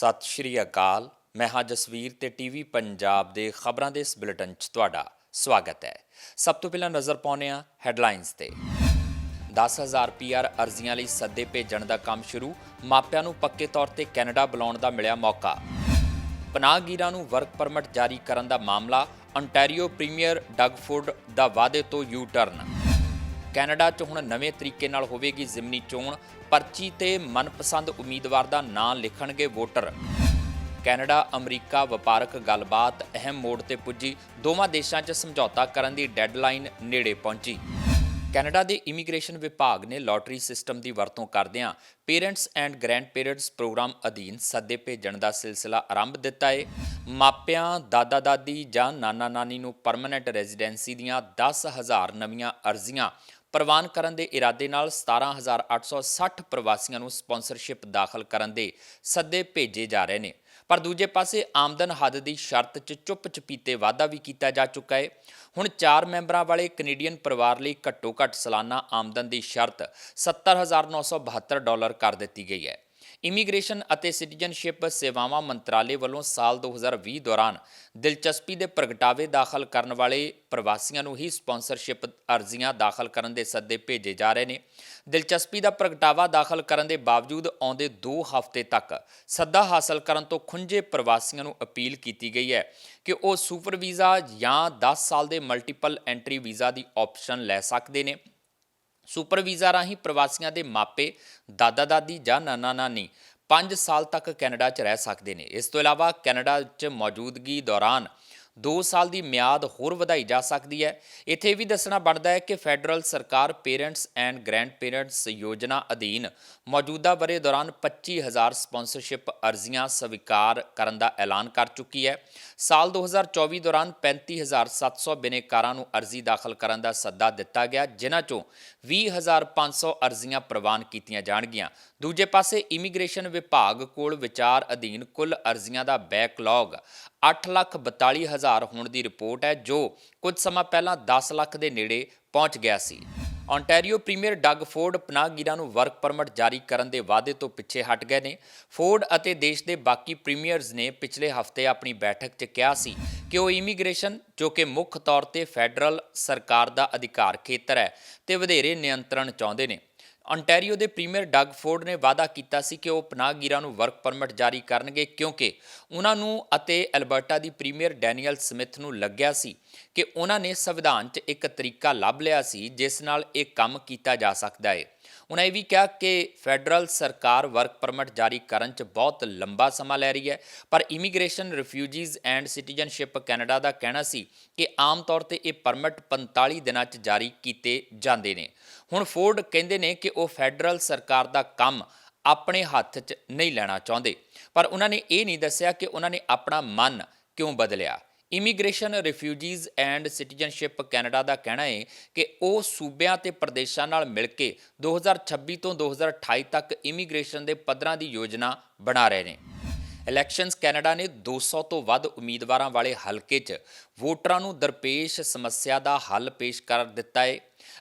ਸਤਿ ਸ਼੍ਰੀ ਅਕਾਲ। ਮੈਂ ਹਾਂ ਜਸਵੀਰ ਤੇ ਟੀਵੀ ਪੰਜਾਬ ਦੇ ਖਬਰਾਂ ਦੇ ਇਸ ਬੁਲੇਟਿਨ 'ਚ ਤੁਹਾਡਾ ਸਵਾਗਤ ਹੈ। ਸਭ ਤੋਂ ਪਹਿਲਾਂ ਨਜ਼ਰ ਪਾਉਂਦੇ ਹਾਂ ਹੈਡਲਾਈਨਸ ਤੇ। 10000 ਪੀਆਰ ਅਰਜ਼ੀਆਂ ਲਈ ਸੱਦੇ ਭੇਜਣ ਦਾ ਕੰਮ ਸ਼ੁਰੂ, ਮਾਪਿਆਂ ਨੂੰ ਪੱਕੇ ਤੌਰ ਤੇ ਕੈਨੇਡਾ ਬੁਲਾਉਣ ਦਾ ਮਿਲਿਆ ਮੌਕਾ। ਪਨਾਹਗੀਰਾਂ ਨੂੰ ਵਰਕ ਪਰਮਿਟ ਜਾਰੀ ਕਰਨ ਦਾ ਮਾਮਲਾ ontario ਪ੍ਰੀਮੀਅਰ ਡਗ ਫੁੱਡ ਦਾ ਵਾਅਦੇ ਤੋਂ ਯੂ ਟਰਨ ਕੈਨੇਡਾ 'ਚ ਹੁਣ ਨਵੇਂ ਤਰੀਕੇ ਨਾਲ ਹੋਵੇਗੀ ਜ਼ਿਮਨੀ ਚੋਣ। ਪਰਚੀ ਤੇ ਮਨਪਸੰਦ ਉਮੀਦਵਾਰ ਦਾ ਨਾਂ ਲਿਖਣਗੇ ਵੋਟਰ। ਕੈਨੇਡਾ, ਅਮਰੀਕਾ ਵਪਾਰਕ ਗੱਲਬਾਤ ਅਹਿਮ ਮੋੜ ਤੇ ਪੁੱਜੀ। ਦੋਵਾਂ ਦੇਸ਼ਾਂ 'ਚ ਸਮਝੌਤਾ ਕਰਨ ਦੀ ਡੈਡਲਾਈਨ ਨੇੜੇ ਪਹੁੰਚੀ। ਕੈਨੇਡਾ ਦੇ ਇਮੀਗ੍ਰੇਸ਼ਨ ਵਿਭਾਗ ਨੇ ਲਾਟਰੀ ਸਿਸਟਮ ਦੀ ਵਰਤੋਂ ਕਰਦਿਆਂ parents and grandparents program ਅਧੀਨ ਸੱਦੇ ਭੇਜਣ ਦਾ ਸਿਲਸਿਲਾ ਆਰੰਭ ਦਿੱਤਾ ਏ। ਮਾਪਿਆਂ ਦਾਦਾ ਦਾਦੀ ਜਾਂ ਨਾਨਾ ਨਾਨੀ ਨੂੰ ਪਰਮਨੈਂਟ ਰੈਜ਼ੀਡੈਂਸੀ ਦੀਆਂ 10000 ਨਵੀਆਂ ਅਰਜ਼ੀਆਂ ਪ੍ਰਵਾਨ ਕਰਨ ਦੇ ਇਰਾਦੇ ਨਾਲ 17860 ਪ੍ਰਵਾਸੀਆਂ ਨੂੰ ਸਪਾਂਸਰਸ਼ਿਪ ਦਾਖਲ ਕਰਨ ਦੇ ਸੱਦੇ ਭੇਜੇ ਜਾ ਰਹੇ ਨੇ। ਪਰ ਦੂਜੇ ਪਾਸੇ ਆਮਦਨ ਹੱਦ ਦੀ ਸ਼ਰਤ 'ਚ ਚੁੱਪ ਚਪੀਤੇ ਵਾਧਾ ਵੀ ਕੀਤਾ ਜਾ ਚੁੱਕਾ ਹੈ। ਹੁਣ 4 ਮੈਂਬਰਾਂ ਵਾਲੇ ਕੈਨੇਡੀਅਨ ਪਰਿਵਾਰ ਲਈ ਘੱਟੋ ਘੱਟ ਸਾਲਾਨਾ ਆਮਦਨ ਦੀ ਸ਼ਰਤ 70972 ਡਾਲਰ ਕਰ ਦਿੱਤੀ ਗਈ ਹੈ। ਇਮੀਗ੍ਰੇਸ਼ਨ ਅਤੇ ਸਿਟੀਜ਼ਨਸ਼ਿਪ ਸੇਵਾਵਾਂ ਮੰਤਰਾਲੇ ਵੱਲੋਂ ਸਾਲ 2020 ਦੌਰਾਨ ਦਿਲਚਸਪੀ ਦੇ ਪ੍ਰਗਟਾਵੇ ਦਾਖਲ ਕਰਨ ਵਾਲੇ ਪ੍ਰਵਾਸੀਆਂ ਨੂੰ ਹੀ ਸਪਾਂਸਰਸ਼ਿਪ ਅਰਜ਼ੀਆਂ ਦਾਖਲ ਕਰਨ ਦੇ ਸੱਦੇ ਭੇਜੇ ਜਾ ਰਹੇ ਨੇ। ਦਿਲਚਸਪੀ ਦਾ ਪ੍ਰਗਟਾਵਾ ਦਾਖਲ ਕਰਨ ਦੇ ਬਾਵਜੂਦ ਆਉਂਦੇ 2 ਹਫ਼ਤੇ ਤੱਕ ਸੱਦਾ ਹਾਸਲ ਕਰਨ ਤੋਂ ਖੁੰਝੇ ਪ੍ਰਵਾਸੀਆਂ ਨੂੰ ਅਪੀਲ ਕੀਤੀ ਗਈ ਹੈ ਕਿ ਉਹ ਸੁਪਰ ਵੀਜ਼ਾ ਜਾਂ 10 ਸਾਲ ਦੇ ਮਲਟੀਪਲ ਐਂਟਰੀ ਵੀਜ਼ਾ ਦੀ ਆਪਸ਼ਨ ਲੈ ਸਕਦੇ ਨੇ। ਸੁਪਰ ਵੀਜ਼ਾ ਰਾਹੀਂ ਪ੍ਰਵਾਸੀਆਂ ਦੇ ਮਾਪੇ, ਦਾਦਾ ਦਾਦੀ ਜਾਂ ਨਾਨਾ ਨਾਨੀ 5 ਸਾਲ ਤੱਕ ਕੈਨੇਡਾ 'ਚ ਰਹਿ ਸਕਦੇ ਨੇ। ਇਸ ਤੋਂ ਇਲਾਵਾ ਕੈਨੇਡਾ 'ਚ ਮੌਜੂਦਗੀ ਦੌਰਾਨ 2 ਸਾਲ ਦੀ ਮਿਆਦ ਹੋਰ ਵਧਾਈ ਜਾ ਸਕਦੀ ਹੈ। ਇੱਥੇ ਇਹ ਵੀ ਦੱਸਣਾ ਬਣਦਾ ਹੈ ਕਿ ਫੈਡਰਲ ਸਰਕਾਰ ਪੇਰੈਂਟਸ ਐਂਡ ਗ੍ਰੈਂਡ ਪੇਰੈਂਟਸ ਯੋਜਨਾ ਅਧੀਨ ਮੌਜੂਦਾ ਬਰੇ ਦੌਰਾਨ 25000 ਸਪਾਂਸਰਸ਼ਿਪ ਅਰਜ਼ੀਆਂ ਸਵੀਕਾਰ ਕਰਨ ਦਾ ਐਲਾਨ ਕਰ ਚੁੱਕੀ ਹੈ। ਸਾਲ 2024 ਦੌਰਾਨ 35700 ਬਿਨੇਕਾਰਾਂ ਨੂੰ ਅਰਜ਼ੀ ਦਾਖਲ ਕਰਨ ਦਾ ਸੱਦਾ ਦਿੱਤਾ ਗਿਆ, ਜਿਨ੍ਹਾਂ ਚੋਂ 20500 ਅਰਜ਼ੀਆਂ ਪ੍ਰਵਾਨ ਕੀਤੀਆਂ ਜਾਣਗੀਆਂ। ਦੂਜੇ ਪਾਸੇ ਇਮੀਗ੍ਰੇਸ਼ਨ ਵਿਭਾਗ ਕੋਲ ਵਿਚਾਰ ਅਧੀਨ ਕੁੱਲ ਅਰਜ਼ੀਆਂ ਦਾ ਬੈਕਲੌਗ 842000 ਹੋਣ ਦੀ ਰਿਪੋਰਟ ਹੈ, ਜੋ ਕੁਝ ਸਮਾਂ ਪਹਿਲਾਂ 10 ਲੱਖ ਦੇ ਨੇੜੇ ਪਹੁੰਚ ਗਿਆ ਸੀ। Ontario ਪ੍ਰੀਮੀਅਰ ਡੱਗ ਫੋਰਡ ਪਨਾਹਗੀਰਾਂ ਨੂੰ ਵਰਕ ਪਰਮਿਟ ਜਾਰੀ ਕਰਨ ਦੇ ਵਾਅਦੇ ਤੋਂ ਪਿੱਛੇ ਹਟ ਗਏ ਨੇ। ਫੋਰਡ ਅਤੇ ਦੇਸ਼ ਦੇ ਬਾਕੀ ਪ੍ਰੀਮੀਅਰਸ ਨੇ ਪਿਛਲੇ ਹਫ਼ਤੇ ਆਪਣੀ ਬੈਠਕ 'ਚ ਕਿਹਾ ਸੀ ਕਿ ਉਹ ਇਮੀਗ੍ਰੇਸ਼ਨ, ਜੋ ਕਿ ਮੁੱਖ ਤੌਰ ਤੇ ਫੈਡਰਲ ਸਰਕਾਰ ਦਾ ਅਧਿਕਾਰ ਖੇਤਰ ਹੈ, ਤੇ ਵਧੇਰੇ ਨਿਯੰਤਰਣ ਚਾਹੁੰਦੇ ਨੇ। Ontario ਦੇ ਪ੍ਰੀਮੀਅਰ ਡੱਗ ਫੋਰਡ ਨੇ ਵਾਅਦਾ ਕੀਤਾ ਸੀ ਕਿ ਉਹ ਪਨਾਹਗੀਰਾਂ ਨੂੰ ਵਰਕ ਪਰਮਿਟ ਜਾਰੀ ਕਰਨਗੇ ਕਿਉਂਕਿ ਉਹਨਾਂ ਨੂੰ ਅਤੇ ਐਲਬਰਟਾ ਦੀ ਪ੍ਰੀਮੀਅਰ ਡੈਨੀਅਲ ਸਮਿਥ ਨੂੰ ਲੱਗਿਆ ਸੀ ਕਿ ਉਹਨਾਂ ਨੇ ਸੰਵਿਧਾਨ 'ਚ ਇੱਕ ਤਰੀਕਾ ਲੱਭ ਲਿਆ ਸੀ ਜਿਸ ਨਾਲ ਇਹ ਕੰਮ ਕੀਤਾ ਜਾ ਸਕਦਾ ਹੈ। ਉਹਨਾਂ ਇਹ ਵੀ ਕਿਹਾ ਕਿ ਫੈਡਰਲ ਸਰਕਾਰ ਵਰਕ ਪਰਮਿਟ ਜਾਰੀ ਕਰਨ 'ਚ ਬਹੁਤ ਲੰਬਾ ਸਮਾਂ ਲੈ ਰਹੀ ਹੈ, ਪਰ immigration refugees and citizenship Canada ਦਾ ਕਹਿਣਾ ਸੀ ਕਿ ਆਮ ਤੌਰ ਤੇ ਇਹ ਪਰਮਿਟ 45 ਦਿਨਾਂ 'ਚ ਜਾਰੀ ਕੀਤੇ ਜਾਂਦੇ ਨੇ। ਹੁਣ ਫੋਰਡ ਕਹਿੰਦੇ ਨੇ ਕਿ ਉਹ ਫੈਡਰਲ ਸਰਕਾਰ ਦਾ ਕੰਮ ਆਪਣੇ ਹੱਥ 'ਚ ਨਹੀਂ ਲੈਣਾ ਚਾਹੁੰਦੇ, ਪਰ ਉਹਨਾਂ ਨੇ ਇਹ ਨਹੀਂ ਦੱਸਿਆ ਕਿ ਉਹਨਾਂ ਨੇ ਆਪਣਾ ਮਨ ਕਿਉਂ ਬਦਲਿਆ। Immigration, refugees and citizenship Canada ਦਾ ਕਹਿਣਾ ਹੈ ਕਿ ਉਹ ਸੂਬਿਆਂ ਤੇ ਪ੍ਰਦੇਸ਼ਾਂ ਨਾਲ ਮਿਲ ਕੇ 2026 ਤੋਂ 2028 ਤੱਕ ਇਮੀਗ੍ਰੇਸ਼ਨ ਦੇ ਪੱਧਰਾਂ ਦੀ ਯੋਜਨਾ ਬਣਾ ਰਹੇ ਨੇ। ਇਲੈਕਸ਼ਨਸ ਕੈਨੇਡਾ ਨੇ 200 ਤੋਂ ਵੱਧ ਉਮੀਦਵਾਰਾਂ ਵਾਲੇ ਹਲਕੇ 'ਚ ਵੋਟਰਾਂ ਨੂੰ ਦਰਪੇਸ਼ ਸਮੱਸਿਆ ਦਾ ਹੱਲ ਪੇਸ਼ ਕਰ ਦਿੱਤਾ ਹੈ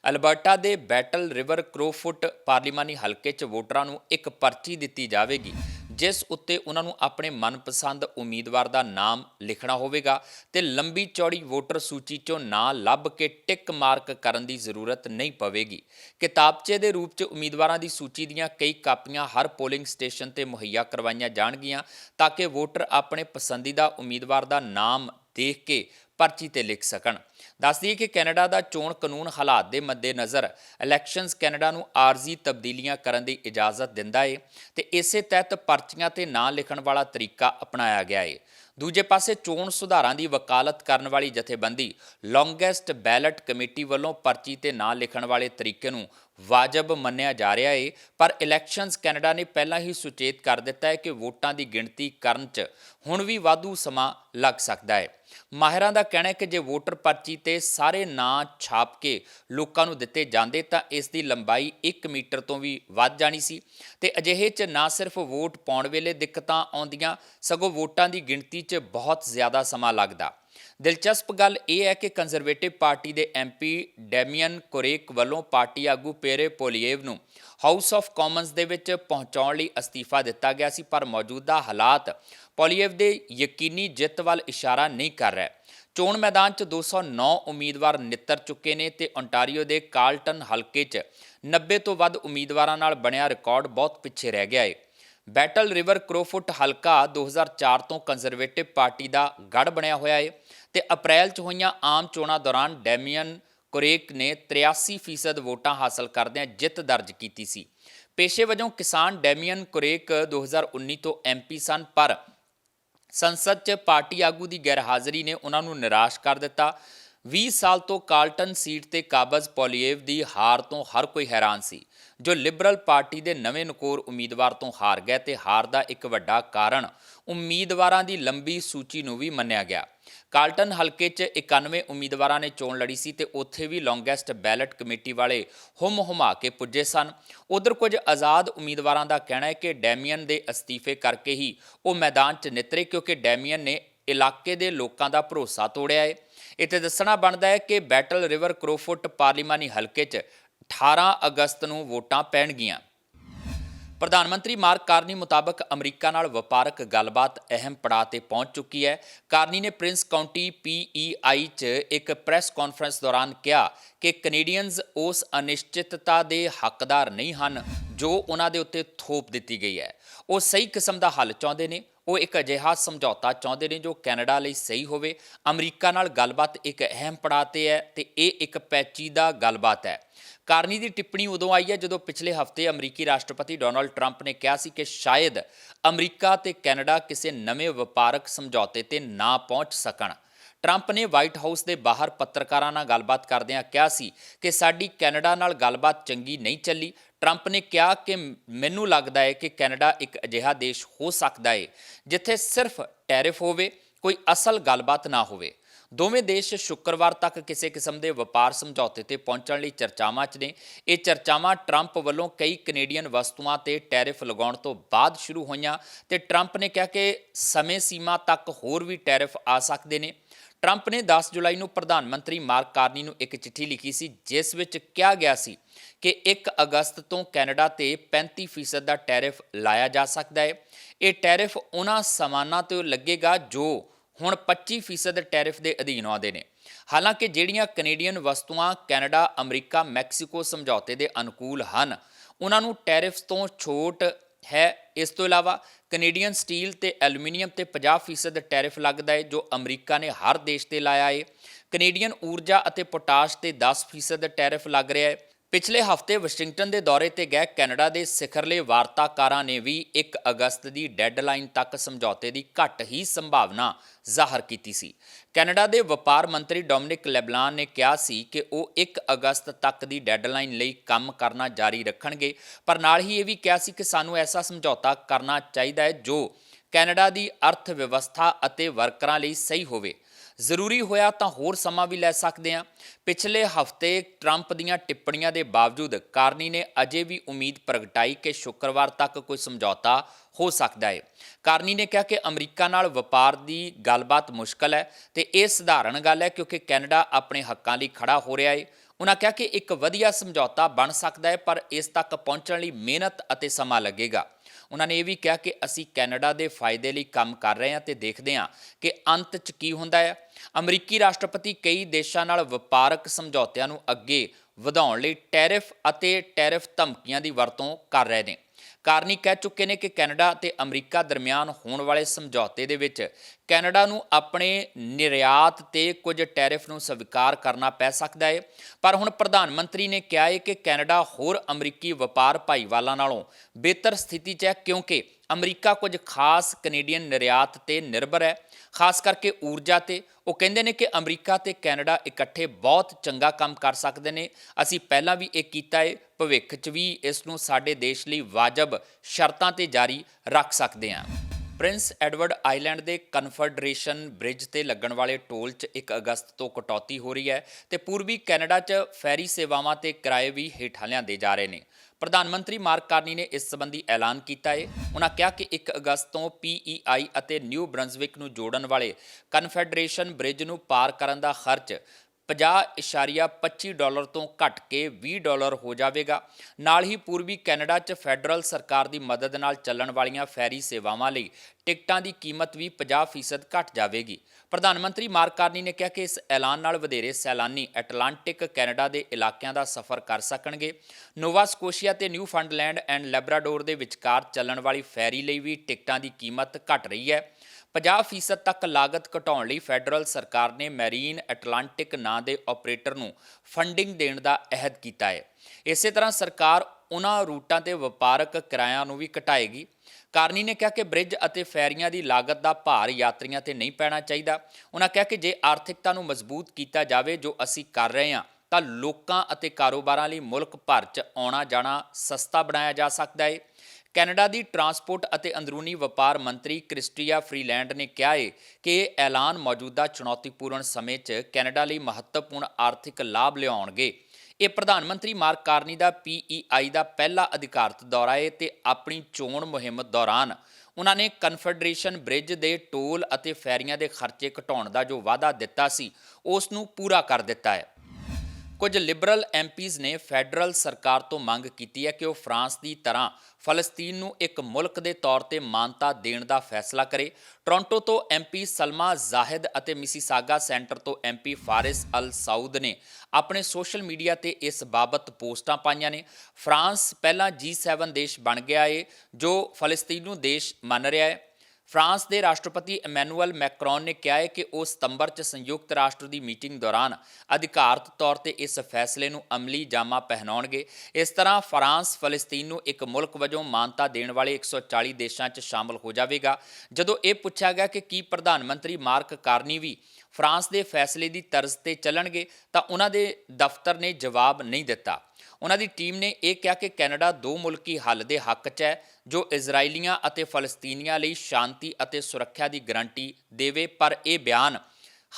ਅਲਬਰਟਾ ਦੇ ਬੈਟਲ ਰਿਵਰ ਕ੍ਰੋਫੁੱਟ ਪਾਰਲੀਮਾਨੀ ਹਲਕੇ 'ਚ ਵੋਟਰਾਂ ਨੂੰ ਇੱਕ ਪਰਚੀ ਦਿੱਤੀ ਜਾਵੇਗੀ ਜਿਸ ਉੱਤੇ ਉਹਨਾਂ ਨੂੰ ਆਪਣੇ ਮਨਪਸੰਦ ਉਮੀਦਵਾਰ ਦਾ ਨਾਮ ਲਿਖਣਾ ਹੋਵੇਗਾ ਤੇ ਲੰਬੀ ਚੌੜੀ ਵੋਟਰ ਸੂਚੀ 'ਚੋਂ ਨਾਂ ਲੱਭ ਕੇ ਟਿਕ ਮਾਰਕ ਕਰਨ ਦੀ ਜ਼ਰੂਰਤ ਨਹੀਂ ਪਵੇਗੀ। ਕਿਤਾਬਚੇ ਦੇ ਰੂਪ 'ਚ ਉਮੀਦਵਾਰਾਂ ਦੀ ਸੂਚੀ ਦੀਆਂ ਕਈ ਕਾਪੀਆਂ ਹਰ ਪੋਲਿੰਗ ਸਟੇਸ਼ਨ ਤੇ ਮੁਹੱਈਆ ਕਰਵਾਈਆਂ ਜਾਣਗੀਆਂ ਤਾਂ ਕਿ ਵੋਟਰ ਆਪਣੇ ਪਸੰਦੀਦਾ ਉਮੀਦਵਾਰ ਦਾ ਨਾਮ ਦੇਖ ਕੇ ਪਰਚੀ ਤੇ ਲਿਖ ਸਕਣ। ਦੱਸ ਦਈਏ ਕਿ ਕੈਨੇਡਾ ਦਾ ਚੋਣ ਕਾਨੂੰਨ ਹਾਲਾਤ ਦੇ ਮੱਦੇਨਜ਼ਰ ਇਲੈਕਸ਼ਨਸ ਕੈਨੇਡਾ ਨੂੰ ਆਰਜ਼ੀ ਤਬਦੀਲੀਆਂ ਕਰਨ ਦੀ ਇਜਾਜ਼ਤ ਦਿੰਦਾ ਏ ਤੇ ਇਸੇ ਤਹਿਤ ਪਰਚੀਆਂ ਤੇ ਨਾਂ ਲਿਖਣ ਵਾਲਾ ਤਰੀਕਾ ਅਪਣਾਇਆ ਗਿਆ ਏ। ਦੂਜੇ ਪਾਸੇ ਚੋਣ ਸੁਧਾਰਾਂ ਦੀ ਵਕਾਲਤ ਕਰਨ ਵਾਲੀ ਜਥੇਬੰਦੀ ਲੌਂਗੈਸਟ ਬੈਲਟ ਕਮੇਟੀ ਵੱਲੋਂ ਪਰਚੀ ਤੇ ਨਾਂ ਲਿਖਣ ਵਾਲੇ ਤਰੀਕੇ ਨੂੰ ਵਾਜਬ ਮੰਨਿਆ ਜਾ ਰਿਹਾ ਏ। ਪਰ ਇਲੈਕਸ਼ਨਸ ਕੈਨੇਡਾ ਨੇ ਪਹਿਲਾਂ ਹੀ ਸੁਚੇਤ ਕਰ ਦਿੱਤਾ ਹੈ ਕਿ ਵੋਟਾਂ ਦੀ ਗਿਣਤੀ ਕਰਨ 'ਚ ਹੁਣ ਵੀ ਵਾਧੂ ਸਮਾਂ ਲੱਗ ਸਕਦਾ ਹੈ। ਮਾਹਿਰਾਂ ਦਾ ਕਹਿਣਾ ਹੈ ਕਿ ਜੇ ਵੋਟਰ ਪਰਚੀ ਤੇ ਸਾਰੇ ਨਾਂ ਛਾਪ ਕੇ ਲੋਕਾਂ ਨੂੰ ਦਿੱਤੇ ਜਾਂਦੇ ਤਾਂ ਇਸ ਦੀ ਲੰਬਾਈ 1 ਮੀਟਰ ਤੋਂ ਵੀ ਵੱਧ ਜਾਣੀ ਸੀ। ਤੇ ਅਜਿਹੇ 'ਚ ਨਾ ਸਿਰਫ ਵੋਟ ਪਾਉਣ ਵੇਲੇ ਦਿੱਕਤਾਂ ਆਉਂਦੀਆਂ, ਸਗੋਂ ਵੋਟਾਂ ਦੀ ਗਿਣਤੀ 'ਚ ਬਹੁਤ ਜ਼ਿਆਦਾ ਸਮਾਂ ਲੱਗਦਾ। ਦਿਲਚਸਪ ਗੱਲ ਇਹ ਹੈ ਕਿ ਕੰਜ਼ਰਵੇਟਿਵ ਪਾਰਟੀ ਦੇ ਐਮਪੀ ਡੈਮੀਅਨ ਕੋਰੇਕ ਵੱਲੋਂ ਪਾਰਟੀ ਆਗੂ ਪੇਰੇ ਪੋਲੀਏਵ ਨੂੰ ਹਾਊਸ ਆਫ ਕਾਮਨਸ ਦੇ ਵਿੱਚ ਪਹੁੰਚਾਉਣ ਲਈ ਅਸਤੀਫਾ ਦਿੱਤਾ ਗਿਆ ਸੀ, ਪਰ ਮੌਜੂਦਾ ਹਾਲਾਤ ਪੋਲੀਏਵ ਦੇ ਯਕੀਨੀ ਜਿੱਤ ਵੱਲ ਇਸ਼ਾਰਾ ਨਹੀਂ ਕਰ ਰਿਹਾ ਚੋਣ ਮੈਦਾਨ 'ਚ 209 ਉਮੀਦਵਾਰ ਨਿੱਤਰ ਚੁੱਕੇ ਨੇ ਤੇ ਓਨਟਾਰੀਓ ਦੇ ਕਾਲਟਨ ਹਲਕੇ 'ਚ 90 ਤੋਂ ਵੱਧ ਉਮੀਦਵਾਰਾਂ ਨਾਲ ਬਣਿਆ ਰਿਕਾਰਡ ਬਹੁਤ ਪਿੱਛੇ ਰਹਿ ਗਿਆ ਏ। ਬੈਟਲ ਰਿਵਰ ਕਰੋਫੁੱਟ ਹਲਕਾ 2004 ਤੋਂ ਕੰਜ਼ਰਵੇਟਿਵ ਪਾਰਟੀ ਦਾ ਗੜ ਬਣਿਆ ਹੋਇਆ ਏ। ਤੇ ਅਪ੍ਰੈਲ 'ਚ ਹੋਈਆਂ ਆਮ ਚੋਣਾਂ ਦੌਰਾਨ ਡੈਮੀਅਨ ਕੋਰੇਕ ਨੇ 83% ਵੋਟਾਂ ਹਾਸਲ ਕਰਦਿਆਂ ਜਿੱਤ ਦਰਜ ਕੀਤੀ ਸੀ। ਪੇਸ਼ੇ ਵਜੋਂ ਕਿਸਾਨ ਡੈਮੀਅਨ ਕੁਰੇਕ 2019 ਤੋਂ ਐਮਪੀ ਸਨ, ਪਰ ਸੰਸਦ 'ਚ ਪਾਰਟੀ ਆਗੂ ਦੀ ਗੈਰਹਾਜ਼ਰੀ ਨੇ ਉਹਨਾਂ ਨੂੰ ਨਿਰਾਸ਼ ਕਰ ਦਿੱਤਾ। 20 ਸਾਲ ਤੋਂ ਕਾਲਟਨ ਸੀਟ ਤੇ ਕਾਬਜ਼ ਪੋਲੀਏਵ ਦੀ ਹਾਰ ਤੋਂ ਹਰ ਕੋਈ ਹੈਰਾਨ ਸੀ, ਜੋ ਲਿਬਰਲ ਪਾਰਟੀ ਦੇ ਨਵੇਂ ਨਕੋਰ ਉਮੀਦਵਾਰ ਤੋਂ ਹਾਰ ਗਏ ਤੇ ਹਾਰ ਦਾ ਇੱਕ ਵੱਡਾ ਕਾਰਨ ਉਮੀਦਵਾਰਾਂ ਦੀ ਲੰਬੀ ਸੂਚੀ ਨੂੰ ਵੀ ਮੰਨਿਆ ਗਿਆ। ਕਾਲਟਨ ਹਲਕੇ 'ਚ 91 ਉਮੀਦਵਾਰਾਂ ਨੇ ਚੋਣ ਲੜੀ ਸੀ ਤੇ ਉੱਥੇ ਵੀ ਲੌਂਗੈਸਟ ਬੈਲਟ ਕਮੇਟੀ ਵਾਲੇ ਹੁਮ ਹੁਮਾ ਕੇ ਪੁੱਜੇ ਸਨ। ਉਧਰ ਕੁਝ ਆਜ਼ਾਦ ਉਮੀਦਵਾਰਾਂ ਦਾ ਕਹਿਣਾ ਹੈ ਕਿ ਡੈਮੀਅਨ ਦੇ ਅਸਤੀਫੇ ਕਰਕੇ ਹੀ ਉਹ ਮੈਦਾਨ 'ਚ ਨਿਤਰੇ ਕਿਉਂਕਿ ਡੈਮੀਅਨ ਨੇ ਇਲਾਕੇ ਦੇ ਲੋਕਾਂ ਦਾ ਭਰੋਸਾ ਤੋੜਿਆ ਹੈ। ਇੱਥੇ ਦੱਸਣਾ ਬਣਦਾ ਹੈ ਕਿ ਬੈਟਲ ਰਿਵਰ ਕਰੋਫੁੱਟ ਪਾਰਲੀਮਾਨੀ ਹਲਕੇ 'ਚ 18 ਅਗਸਤ ਨੂੰ ਵੋਟਾਂ ਪੈਣਗੀਆਂ। ਪ੍ਰਧਾਨ ਮੰਤਰੀ ਮਾਰਕ ਕਾਰਨੀ ਮੁਤਾਬਕ ਅਮਰੀਕਾ ਨਾਲ ਵਪਾਰਕ ਗੱਲਬਾਤ ਅਹਿਮ ਪੜਾਅ ਤੇ ਪਹੁੰਚ ਚੁੱਕੀ ਹੈ। ਕਾਰਨੀ ਨੇ ਪ੍ਰਿੰਸ ਕਾਉਂਟੀ ਪੀਈਆਈ 'ਚ ਇੱਕ ਪ੍ਰੈਸ ਕਾਨਫਰੰਸ ਦੌਰਾਨ ਕਿਹਾ ਕਿ ਕੈਨੇਡੀਅਨਜ਼ ਉਸ ਅਨਿਸ਼ਚਿਤਤਾ ਦੇ ਹੱਕਦਾਰ ਨਹੀਂ ਹਨ ਜੋ ਉਹਨਾਂ ਦੇ ਉੱਤੇ ਥੋਪ ਦਿੱਤੀ ਗਈ ਹੈ। ਉਹ ਸਹੀ ਕਿਸਮ ਦਾ ਹੱਲ ਚਾਹੁੰਦੇ ਨੇ। ਉਹ ਇੱਕ ਅਜਿਹਾ ਸਮਝੌਤਾ ਚਾਹੁੰਦੇ ਨੇ ਜੋ ਕੈਨੇਡਾ ਲਈ ਸਹੀ ਹੋਵੇ। ਅਮਰੀਕਾ ਨਾਲ ਗੱਲਬਾਤ ਇੱਕ ਅਹਿਮ ਪੜਾਅ ਤੇ ਹੈ ਤੇ ਇਹ ਇੱਕ ਪੈਚੀਦਾ ਗੱਲਬਾਤ ਹੈ। ਕਾਰਨੀ ਦੀ ਟਿੱਪਣੀ ਉਦੋਂ ਆਈ ਹੈ ਜਦੋਂ ਪਿਛਲੇ ਹਫ਼ਤੇ ਅਮਰੀਕੀ ਰਾਸ਼ਟਰਪਤੀ ਡੋਨਾਲਡ ਟਰੰਪ ਨੇ ਕਿਹਾ ਸੀ ਕਿ ਸ਼ਾਇਦ ਅਮਰੀਕਾ ਤੇ ਕੈਨੇਡਾ ਕਿਸੇ ਨਵੇਂ ਵਪਾਰਕ ਸਮਝੌਤੇ ਤੇ ਨਾ ਪਹੁੰਚ ਸਕਣ। ਟਰੰਪ ਨੇ ਵਾਈਟ ਹਾਊਸ ਦੇ ਬਾਹਰ ਪੱਤਰਕਾਰਾਂ ਨਾਲ ਗੱਲਬਾਤ ਕਰਦਿਆਂ ਕਿਹਾ ਸੀ ਕਿ ਸਾਡੀ ਕੈਨੇਡਾ ਨਾਲ ਗੱਲਬਾਤ ਚੰਗੀ ਨਹੀਂ ਚੱਲੀ। ਟਰੰਪ ਨੇ ਕਿਹਾ ਕਿ ਮੈਨੂੰ ਲੱਗਦਾ ਹੈ ਕਿ ਕੈਨੇਡਾ ਇੱਕ ਅਜਿਹਾ ਦੇਸ਼ ਹੋ ਸਕਦਾ ਹੈ ਜਿੱਥੇ ਸਿਰਫ ਟੈਰਿਫ ਹੋਵੇ, ਕੋਈ ਅਸਲ ਗੱਲਬਾਤ ਨਾ ਹੋਵੇ। ਦੋਵੇਂ ਦੇਸ਼ ਸ਼ੁੱਕਰਵਾਰ ਤੱਕ ਕਿਸੇ ਕਿਸਮ ਦੇ ਵਪਾਰ ਸਮਝੌਤੇ ਤੇ ਪਹੁੰਚਣ ਲਈ ਚਰਚਾਵਾਂ 'ਚ ਨੇ। ਇਹ ਚਰਚਾਵਾਂ ਟਰੰਪ ਵੱਲੋਂ ਕਈ ਕੈਨੇਡੀਅਨ ਵਸਤੂਆਂ ਤੇ ਟੈਰਿਫ ਲਗਾਉਣ ਤੋਂ ਬਾਅਦ ਸ਼ੁਰੂ ਹੋਈਆਂ ਤੇ ਟਰੰਪ ਨੇ ਕਿਹਾ ਕਿ ਸਮੇਂ ਸੀਮਾ ਤੱਕ ਹੋਰ ਵੀ ਟੈਰਿਫ ਆ ਸਕਦੇ ਨੇ। ਟਰੰਪ ਨੇ 10 ਜੁਲਾਈ ਨੂੰ ਪ੍ਰਧਾਨ ਮੰਤਰੀ ਮਾਰਕ ਕਾਰਨੀ ਨੂੰ ਇੱਕ ਚਿੱਠੀ ਲਿਖੀ ਸੀ, ਜਿਸ ਵਿੱਚ ਕਿਹਾ ਗਿਆ ਸੀ ਕਿ 1 ਅਗਸਤ ਤੋਂ ਕੈਨੇਡਾ ਤੇ 35% ਦਾ ਟੈਰਿਫ ਲਾਇਆ ਜਾ ਸਕਦਾ ਹੈ। ਇਹ ਟੈਰਿਫ ਉਹਨਾਂ ਸਮਾਨਾਂ ਤੇ ਲੱਗੇਗਾ ਜੋ ਹੁਣ 25% ਟੈਰਿਫ ਦੇ ਅਧੀਨ ਆਉਂਦੇ ਨੇ। ਹਾਲਾਂਕਿ ਜਿਹੜੀਆਂ ਕੈਨੇਡੀਅਨ ਵਸਤੂਆਂ ਕੈਨੇਡਾ, ਅਮਰੀਕਾ, ਮੈਕਸੀਕੋ ਸਮਝੌਤੇ ਦੇ ਅਨੁਕੂਲ ਹਨ, ਉਹਨਾਂ ਨੂੰ ਟੈਰਿਫਸ ਤੋਂ ਛੋਟ ਹੈ। ਇਸ ਤੋਂ ਇਲਾਵਾ ਕੈਨੇਡੀਅਨ ਸਟੀਲ ਤੇ ਐਲੂਮੀਨੀਅਮ ਤੇ 50% ਟੈਰਿਫ ਲੱਗਦਾ ਹੈ ਜੋ ਅਮਰੀਕਾ ਨੇ ਹਰ ਦੇਸ਼ ਤੇ ਲਾਇਆ ਹੈ ਕੈਨੇਡੀਅਨ ਊਰਜਾ ਅਤੇ ਪੋਟਾਸ਼ ਤੇ 10% ਟੈਰਿਫ ਲੱਗ ਰਿਹਾ ਹੈ ਪਿਛਲੇ ਹਫ਼ਤੇ ਵਾਸ਼ਿੰਗਟਨ ਦੇ ਦੌਰੇ ਤੇ ਗਏ ਕੈਨੇਡਾ ਦੇ ਸਿਖਰਲੇ ਵਾਰਤਾਕਾਰਾਂ ਨੇ ਵੀ 1 ਅਗਸਤ ਦੀ ਡੈੱਡਲਾਈਨ ਤੱਕ ਸਮਝੌਤੇ ਦੀ ਘੱਟ ਹੀ ਸੰਭਾਵਨਾ ਜ਼ਾਹਰ ਕੀਤੀ ਸੀ। ਕੈਨੇਡਾ ਦੇ ਵਪਾਰ ਮੰਤਰੀ ਡੋਮਿਨਿਕ ਲੈਬਲਾਨ ਨੇ ਕਿਹਾ ਸੀ ਕਿ ਉਹ 1 ਅਗਸਤ ਤੱਕ ਦੀ ਡੈੱਡਲਾਈਨ ਲਈ ਕੰਮ ਕਰਨਾ ਜਾਰੀ ਰੱਖਣਗੇ, ਪਰ ਨਾਲ ਹੀ ਇਹ ਵੀ ਕਿਹਾ ਸੀ ਕਿ ਸਾਨੂੰ ਐਸਾ ਸਮਝੌਤਾ ਕਰਨਾ ਚਾਹੀਦਾ ਹੈ ਜੋ ਕੈਨੇਡਾ ਦੀ ਅਰਥ ਵਿਵਸਥਾ ਅਤੇ ਵਰਕਰਾਂ ਲਈ ਸਹੀ ਹੋਵੇ। ਜ਼ਰੂਰੀ ਹੋਇਆ ਤਾਂ ਹੋਰ ਸਮਾਂ ਵੀ ਲੈ ਸਕਦੇ ਹਾਂ। ਪਿਛਲੇ ਹਫ਼ਤੇ ਟਰੰਪ ਦੀਆਂ ਟਿੱਪਣੀਆਂ ਦੇ ਬਾਵਜੂਦ ਕਾਰਨੀ ਨੇ ਅਜੇ ਵੀ ਉਮੀਦ ਪ੍ਰਗਟਾਈ ਕਿ ਸ਼ੁੱਕਰਵਾਰ ਤੱਕ ਕੋਈ ਸਮਝੌਤਾ ਹੋ ਸਕਦਾ ਹੈ। ਕਾਰਨੀ ਨੇ ਕਿਹਾ ਕਿ ਅਮਰੀਕਾ ਨਾਲ ਵਪਾਰ ਦੀ ਗੱਲਬਾਤ ਮੁਸ਼ਕਲ ਹੈ ਤੇ ਇਹ ਸਧਾਰਨ ਗੱਲ ਹੈ ਕਿਉਂਕਿ ਕੈਨੇਡਾ ਆਪਣੇ ਹੱਕਾਂ ਲਈ ਖੜਾ ਹੋ ਰਿਹਾ ਹੈ। ਉਹਨਾਂ ਕਿਹਾ ਕਿ ਇੱਕ ਵਧੀਆ ਸਮਝੌਤਾ ਬਣ ਸਕਦਾ ਹੈ, ਪਰ ਇਸ ਤੱਕ ਪਹੁੰਚਣ ਲਈ ਮਿਹਨਤ ਅਤੇ ਸਮਾਂ ਲੱਗੇਗਾ। ਉਹਨਾਂ ਨੇ ਇਹ ਵੀ ਕਿਹਾ ਕਿ ਅਸੀਂ ਕੈਨੇਡਾ ਦੇ ਫਾਇਦੇ ਲਈ ਕੰਮ ਕਰ ਰਹੇ ਹਾਂ ਤੇ ਦੇਖਦੇ ਹਾਂ ਕਿ ਅੰਤ 'ਚ ਕੀ ਹੁੰਦਾ ਹੈ। ਅਮਰੀਕੀ ਰਾਸ਼ਟਰਪਤੀ ਕਈ ਦੇਸ਼ਾਂ ਨਾਲ ਵਪਾਰਕ ਸਮਝੌਤਿਆਂ ਨੂੰ ਅੱਗੇ ਵਧਾਉਣ ਲਈ ਟੈਰਿਫ ਅਤੇ ਟੈਰਿਫ ਧਮਕੀਆਂ ਦੀ ਵਰਤੋਂ ਕਰ ਰਹੇ ਨੇ। ਕਾਰਨੀ ਕਹਿ ਚੁੱਕੇ ਨੇ ਕਿ ਕੈਨੇਡਾ ਅਤੇ ਅਮਰੀਕਾ ਦਰਮਿਆਨ ਹੋਣ ਵਾਲੇ ਸਮਝੌਤੇ ਦੇ ਵਿੱਚ ਕੈਨੇਡਾ ਨੂੰ ਆਪਣੇ ਨਿਰਯਾਤ ਤੇ ਕੁਝ ਟੈਰਿਫ ਨੂੰ ਸਵੀਕਾਰ ਕਰਨਾ ਪੈ ਸਕਦਾ ਹੈ ਪਰ ਹੁਣ ਪ੍ਰਧਾਨ ਮੰਤਰੀ ਨੇ ਕਿਹਾ ਹੈ ਕਿ ਕੈਨੇਡਾ ਹੋਰ ਅਮਰੀਕੀ ਵਪਾਰ ਭਾਈਵਾਲਾਂ ਨਾਲੋਂ ਬਿਹਤਰ ਸਥਿਤੀ 'ਚ ਹੈ ਕਿਉਂਕਿ ਅਮਰੀਕਾ ਕੁਝ ਖਾਸ ਕੈਨੇਡੀਅਨ ਨਿਰਯਾਤ ਤੇ ਨਿਰਭਰ ਹੈ। ਖਾਸ ਕਰਕੇ ਊਰਜਾ ਤੇ। ਉਹ ਕਹਿੰਦੇ ਨੇ ਕਿ ਅਮਰੀਕਾ ਤੇ ਕੈਨੇਡਾ ਇਕੱਠੇ ਬਹੁਤ ਚੰਗਾ ਕੰਮ ਕਰ ਸਕਦੇ ਨੇ। ਅਸੀਂ ਪਹਿਲਾਂ ਵੀ ਇਹ ਕੀਤਾ ਹੈ ਭਵਿੱਖ 'ਚ ਵੀ ਇਸ ਨੂੰ ਸਾਡੇ ਦੇਸ਼ ਲਈ ਵਾਜਬ ਸ਼ਰਤਾਂ ਤੇ ਜਾਰੀ ਰੱਖ ਸਕਦੇ ਹਾਂ। ਪ੍ਰਿੰਸ ਐਡਵਰਡ ਆਈਲੈਂਡ ਦੇ ਕਨਫੈਡਰੇਸ਼ਨ ਬ੍ਰਿਜ ਤੇ ਲੱਗਣ ਵਾਲੇ ਟੋਲ 'ਚ 1 ਅਗਸਤ ਤੋਂ ਕਟੌਤੀ ਹੋ ਰਹੀ ਹੈ ਤੇ ਪੂਰਬੀ ਕੈਨੇਡਾ 'ਚ ਫੈਰੀ ਸੇਵਾਵਾਂ ਤੇ ਕਿਰਾਏ ਵੀ ਹੇਠਾਂ ਲਿਆਂਦੇ ਜਾ ਰਹੇ ਨੇ। ਪ੍ਰਧਾਨ ਮੰਤਰੀ ਮਾਰਕ ਕਾਰਨੀ ਨੇ ਇਸ ਸੰਬੰਧੀ ਐਲਾਨ ਕੀਤਾ ਹੈ ਉਹਨਾਂ ਕਿਹਾ ਕਿ 1 ਅਗਸਤ ਤੋਂ PEI ਅਤੇ ਨਿਊ ਬ੍ਰੰਜ਼ਵਿਕ ਨੂੰ ਜੋੜਨ ਵਾਲੇ ਕਨਫੈਡਰੇਸ਼ਨ ਬ੍ਰਿਜ ਨੂੰ ਪਾਰ ਕਰਨ ਦਾ ਖਰਚ 50.25 ਡਾਲਰ ਤੋਂ ਘਟ ਕੇ 20 ਡਾਲਰ ਹੋ ਜਾਵੇਗਾ। ਨਾਲ ਹੀ ਪੂਰਬੀ ਕੈਨੇਡਾ 'ਚ ਫੈਡਰਲ ਸਰਕਾਰ ਦੀ ਮਦਦ ਨਾਲ ਚੱਲਣ ਵਾਲੀਆਂ ਫੈਰੀ ਸੇਵਾਵਾਂ ਲਈ ਟਿਕਟਾਂ ਦੀ ਕੀਮਤ ਵੀ 50% ਘਟ ਜਾਵੇਗੀ। ਪ੍ਰਧਾਨ ਮੰਤਰੀ ਮਾਰਕ ਕਾਰਨੀ ਨੇ ਕਿਹਾ ਕਿ ਇਸ ਐਲਾਨ ਨਾਲ ਵਧੇਰੇ ਸੈਲਾਨੀ ਐਟਲਾਂਟਿਕ ਕੈਨੇਡਾ ਦੇ ਇਲਾਕਿਆਂ ਦਾ ਸਫ਼ਰ ਕਰ ਸਕਣਗੇ। ਨੋਵਾ ਸਕੋਸ਼ੀਆ ਤੇ ਫੰਡਲੈਂਡ ਐਂਡ ਲੈਬਰਾਡੋਰ ਦੇ ਵਿਚਕਾਰ ਚੱਲਣ ਵਾਲੀ ਫੈਰੀ ਲਈ ਵੀ ਟਿਕਟਾਂ ਦੀ ਕੀਮਤ ਘਟ ਰਹੀ ਹੈ। 50% ਤੱਕ ਲਾਗਤ ਘਟਾਉਣ ਲਈ ਫੈਡਰਲ ਸਰਕਾਰ ਨੇ ਮੈਰੀਨ ਐਟਲਾਂਟਿਕ ਨਾਂ ਦੇ ਆਪਰੇਟਰ ਨੂੰ ਫੰਡਿੰਗ ਦੇਣ ਦਾ ਅਹਿਦ ਕੀਤਾ ਹੈ। ਇਸੇ ਤਰ੍ਹਾਂ ਸਰਕਾਰ ਉਹਨਾਂ ਰੂਟਾਂ ਤੇ ਵਪਾਰਕ ਕਿਰਾਇਆਂ ਨੂੰ ਵੀ ਘਟਾਏਗੀ। ਕਾਰਨੀ ਨੇ ਕਿਹਾ ਕਿ ਬ੍ਰਿਜ ਅਤੇ ਫੈਰੀਆਂ ਦੀ ਲਾਗਤ ਦਾ ਭਾਰ ਯਾਤਰੀਆਂ ਤੇ ਨਹੀਂ ਪੈਣਾ ਚਾਹੀਦਾ। ਉਹਨਾਂ ਕਿਹਾ ਕਿ ਜੇ ਆਰਥਿਕਤਾ ਨੂੰ ਮਜ਼ਬੂਤ ਕੀਤਾ ਜਾਵੇ, ਜੋ ਅਸੀਂ ਕਰ ਰਹੇ ਹਾਂ, ਤਾਂ ਲੋਕਾਂ ਅਤੇ ਕਾਰੋਬਾਰਾਂ ਲਈ ਮੁਲਕ ਭਰ 'ਚ ਆਉਣਾ ਜਾਣਾ ਸਸਤਾ ਬਣਾਇਆ ਜਾ ਸਕਦਾ ਹੈ। ਕੈਨੇਡਾ ਦੀ ਟਰਾਂਸਪੋਰਟ ਅਤੇ ਅੰਦਰੂਨੀ ਵਪਾਰ ਮੰਤਰੀ ਕ੍ਰਿਸਟੀਆ ਫਰੀਲੈਂਡ ਨੇ ਕਿਹਾ ਹੈ ਕਿ ਇਹ ਐਲਾਨ ਮੌਜੂਦਾ ਚੁਣੌਤੀਪੂਰਨ ਸਮੇਂ 'ਚ ਕੈਨੇਡਾ ਲਈ ਮਹੱਤਵਪੂਰਨ ਆਰਥਿਕ ਲਾਭ ਲਿਆਉਣਗੇ। ਇਹ ਪ੍ਰਧਾਨ ਮੰਤਰੀ ਮਾਰਕ ਕਾਰਨੀ ਦਾ PEI ਦਾ ਪਹਿਲਾ ਅਧਿਕਾਰਤ ਦੌਰਾ ਹੈ ਤੇ ਆਪਣੀ ਚੋਣ ਮੁਹਿੰਮ ਦੌਰਾਨ ਉਹਨਾਂ ਨੇ ਕਨਫੈਡਰੇਸ਼ਨ ਬ੍ਰਿਜ ਦੇ ਟੋਲ ਅਤੇ ਫੈਰੀਆਂ ਦੇ ਖਰਚੇ ਘਟਾਉਣ ਦਾ ਜੋ ਵਾਅਦਾ ਦਿੱਤਾ ਸੀ, ਉਸ ਨੂੰ ਪੂਰਾ ਕਰ ਦਿੱਤਾ ਹੈ। ਕੁਝ ਲਿਬਰਲ ਐਮਪੀਜ਼ ਨੇ ਫੈਡਰਲ ਸਰਕਾਰ ਤੋਂ ਮੰਗ ਕੀਤੀ ਹੈ ਕਿ ਉਹ ਫਰਾਂਸ ਦੀ ਤਰ੍ਹਾਂ ਫਲਸਤੀਨ ਨੂੰ ਇੱਕ ਮੁਲਕ ਦੇ ਤੌਰ ਤੇ ਮਾਨਤਾ ਦੇਣ ਦਾ ਫੈਸਲਾ ਕਰੇ। ਟੋਰਾਂਟੋ ਤੋਂ ਐਮਪੀ ਸਲਮਾ ਜ਼ਾਹਿਦ ਅਤੇ ਮਿਸੀਸਾਗਾ ਸੈਂਟਰ ਤੋਂ ਐਮਪੀ ਫਾਰਿਸ ਅਲ ਸਾਊਦ ਨੇ ਆਪਣੇ ਸੋਸ਼ਲ ਮੀਡੀਆ ਤੇ ਇਸ ਬਾਬਤ ਪੋਸਟਾਂ ਪਾਈਆਂ ਨੇ। ਫਰਾਂਸ ਪਹਿਲਾਂ G7 ਦੇਸ਼ ਬਣ ਗਿਆ ਏ, ਜੋ ਫਲਸਤੀਨ ਨੂੰ ਦੇਸ਼ ਮੰਨ ਰਿਹਾ ਹੈ ਫਰਾਂਸ ਦੇ ਰਾਸ਼ਟਰਪਤੀ ਇਮੈਨੂਅਲ ਮੈਕਰੋਨ ਨੇ ਕਿਹਾ ਹੈ ਕਿ ਉਹ ਸਤੰਬਰ 'ਚ ਸੰਯੁਕਤ ਰਾਸ਼ਟਰ ਦੀ ਮੀਟਿੰਗ ਦੌਰਾਨ ਅਧਿਕਾਰਤ ਤੌਰ ਤੇ ਇਸ ਫੈਸਲੇ ਨੂੰ ਅਮਲੀ ਜਾਮਾ ਪਹਿਨਾਉਣਗੇ। ਇਸ ਤਰ੍ਹਾਂ ਫਰਾਂਸ, ਫਲਸਤੀਨ ਨੂੰ ਇੱਕ ਮੁਲਕ ਵਜੋਂ ਮਾਨਤਾ ਦੇਣ ਵਾਲੇ 140 ਦੇਸ਼ਾਂ 'ਚ ਸ਼ਾਮਲ ਹੋ ਜਾਵੇਗਾ। ਜਦੋਂ ਇਹ ਪੁੱਛਿਆ ਗਿਆ ਕਿ ਕੀ ਪ੍ਰਧਾਨ ਮੰਤਰੀ ਮਾਰਕ ਕਾਰਨੀ ਵੀ ਫਰਾਂਸ ਦੇ ਫੈਸਲੇ ਦੀ ਤਰਜ਼ ਤੇ ਚੱਲਣਗੇ ਤਾਂ ਉਹਨਾਂ ਦੇ ਦਫ਼ਤਰ ਨੇ ਜਵਾਬ ਨਹੀਂ ਦਿੱਤਾ। ਉਹਨਾਂ ਦੀ ਟੀਮ ਨੇ ਇਹ ਕਿਹਾ ਕਿ ਕੈਨੇਡਾ ਦੋ ਮੁਲਕੀ ਹੱਲ ਦੇ ਹੱਕ 'ਚ ਹੈ, ਜੋ ਇਜ਼ਰਾਈਲੀਆਂ ਅਤੇ ਫਲਸਤੀਨੀਆਂ ਲਈ ਸ਼ਾਂਤੀ ਅਤੇ ਸੁਰੱਖਿਆ ਦੀ ਗਾਰੰਟੀ ਦੇਵੇ, ਪਰ ਇਹ ਬਿਆਨ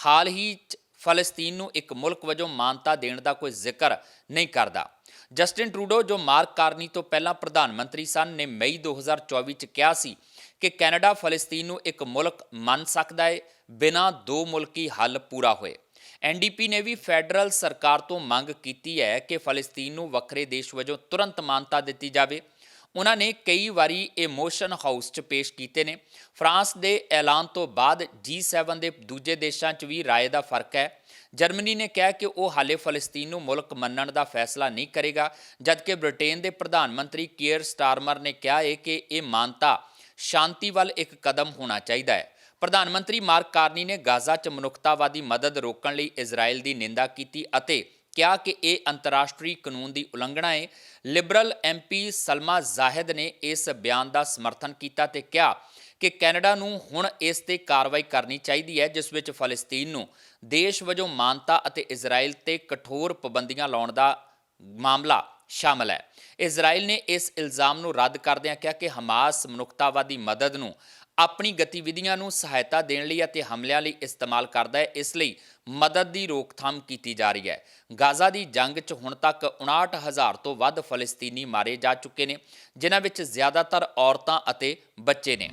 ਹਾਲ ਹੀ 'ਚ ਫਲਸਤੀਨ ਨੂੰ ਇੱਕ ਮੁਲਕ ਵਜੋਂ ਮਾਨਤਾ ਦੇਣ ਦਾ ਕੋਈ ਜ਼ਿਕਰ ਨਹੀਂ ਕਰਦਾ। ਜਸਟਿਨ ਟਰੂਡੋ, ਜੋ ਮਾਰਕ ਕਾਰਨੀ ਤੋਂ ਪਹਿਲਾਂ ਪ੍ਰਧਾਨ ਮੰਤਰੀ ਸਨ, ਨੇ ਮਈ 2024 ਚ ਕਿਹਾ ਸੀ ਕਿ ਕੈਨੇਡਾ ਫਲਸਤੀਨ ਨੂੰ ਇੱਕ ਮੁਲਕ ਮੰਨ ਸਕਦਾ ਹੈ ਬਿਨਾਂ ਦੋ ਮੁਲਕੀ ਹੱਲ ਪੂਰਾ ਹੋਏ। ਐਨਡੀਪੀ ਨੇ ਵੀ ਫੈਡਰਲ ਸਰਕਾਰ ਤੋਂ ਮੰਗ ਕੀਤੀ ਹੈ ਕਿ ਫਲਸਤੀਨ ਨੂੰ ਵੱਖਰੇ ਦੇਸ਼ ਵਜੋਂ ਤੁਰੰਤ ਮਾਨਤਾ ਦਿੱਤੀ ਜਾਵੇ। ਉਹਨਾਂ ਨੇ ਕਈ ਵਾਰੀ ਇਹ ਮੋਸ਼ਨ ਹਾਊਸ 'ਚ ਪੇਸ਼ ਕੀਤੇ ਨੇ। ਫਰਾਂਸ ਦੇ ਐਲਾਨ ਤੋਂ ਬਾਅਦ G7 ਦੇ ਦੂਜੇ ਦੇਸ਼ਾਂ 'ਚ ਵੀ ਰਾਏ ਦਾ ਫ਼ਰਕ ਹੈ। ਜਰਮਨੀ ਨੇ ਕਿਹਾ ਕਿ ਉਹ ਹਾਲੇ ਫਲਸਤੀਨ ਨੂੰ ਮੁਲਕ ਮੰਨਣ ਦਾ ਫੈਸਲਾ ਨਹੀਂ ਕਰੇਗਾ, ਜਦਕਿ ਬ੍ਰਿਟੇਨ ਦੇ ਪ੍ਰਧਾਨ ਮੰਤਰੀ ਕੀਅਰ ਸਟਾਰਮਰ ਨੇ ਕਿਹਾ ਹੈ ਕਿ ਇਹ ਮਾਨਤਾ ਸ਼ਾਂਤੀ ਵੱਲ ਇੱਕ ਕਦਮ ਹੋਣਾ ਚਾਹੀਦਾ ਹੈ। ਪ੍ਰਧਾਨ ਮੰਤਰੀ ਮਾਰਕ ਕਾਰਨੀ ਨੇ ਗਾਜ਼ਾ 'ਚ ਮਨੁੱਖਤਾਵਾਦੀ ਮਦਦ ਰੋਕਣ ਲਈ ਇਜ਼ਰਾਈਲ ਦੀ ਨਿੰਦਾ ਕੀਤੀ ਅਤੇ ਕਿਹਾ ਕਿ ਇਹ ਅੰਤਰਰਾਸ਼ਟਰੀ ਕਾਨੂੰਨ ਦੀ ਉਲੰਘਣਾ ਹੈ ਲਿਬਰਲ ਐਮਪੀ ਸਲਮਾ ਜ਼ਾਹਿਦ ਨੇ ਇਸ ਬਿਆਨ ਦਾ ਸਮਰਥਨ ਕੀਤਾ ਤੇ ਕਿਹਾ ਕਿ ਕੈਨੇਡਾ ਨੂੰ ਹੁਣ ਇਸ ਤੇ ਕਾਰਵਾਈ ਕਰਨੀ ਚਾਹੀਦੀ ਹੈ, ਜਿਸ ਵਿੱਚ ਫਲਸਤੀਨ ਨੂੰ ਦੇਸ਼ ਵਜੋਂ ਮਾਨਤਾ ਅਤੇ ਇਜ਼ਰਾਈਲ ਤੇ ਕਠੋਰ ਪਾਬੰਦੀਆਂ ਲਾਉਣ ਦਾ ਮਾਮਲਾ ਸ਼ਾਮਲ ਹੈ। ਇਜ਼ਰਾਈਲ ਨੇ ਇਸ ਇਲਜ਼ਾਮ ਨੂੰ ਰੱਦ ਕਰਦਿਆਂ ਕਿਹਾ ਕਿ ਹਮਾਸ ਮਨੁੱਖਤਾਵਾਦੀ ਮਦਦ ਨੂੰ ਆਪਣੀ ਗਤੀਵਿਧੀਆਂ ਨੂੰ ਸਹਾਇਤਾ ਦੇਣ ਲਈ ਅਤੇ ਹਮਲਿਆਂ ਲਈ ਇਸਤੇਮਾਲ ਕਰਦਾ ਹੈ, ਇਸ ਲਈ ਮਦਦ ਦੀ ਰੋਕਥਾਮ ਕੀਤੀ ਜਾ ਰਹੀ ਹੈ। ਗਾਜ਼ਾ ਦੀ ਜੰਗ 'ਚ ਹੁਣ ਤੱਕ 59000 ਤੋਂ ਵੱਧ ਫਲਸਤੀਨੀ ਮਾਰੇ ਜਾ ਚੁੱਕੇ ਨੇ, ਜਿਨ੍ਹਾਂ ਵਿੱਚ ਜ਼ਿਆਦਾਤਰ ਔਰਤਾਂ ਅਤੇ ਬੱਚੇ ਨੇ।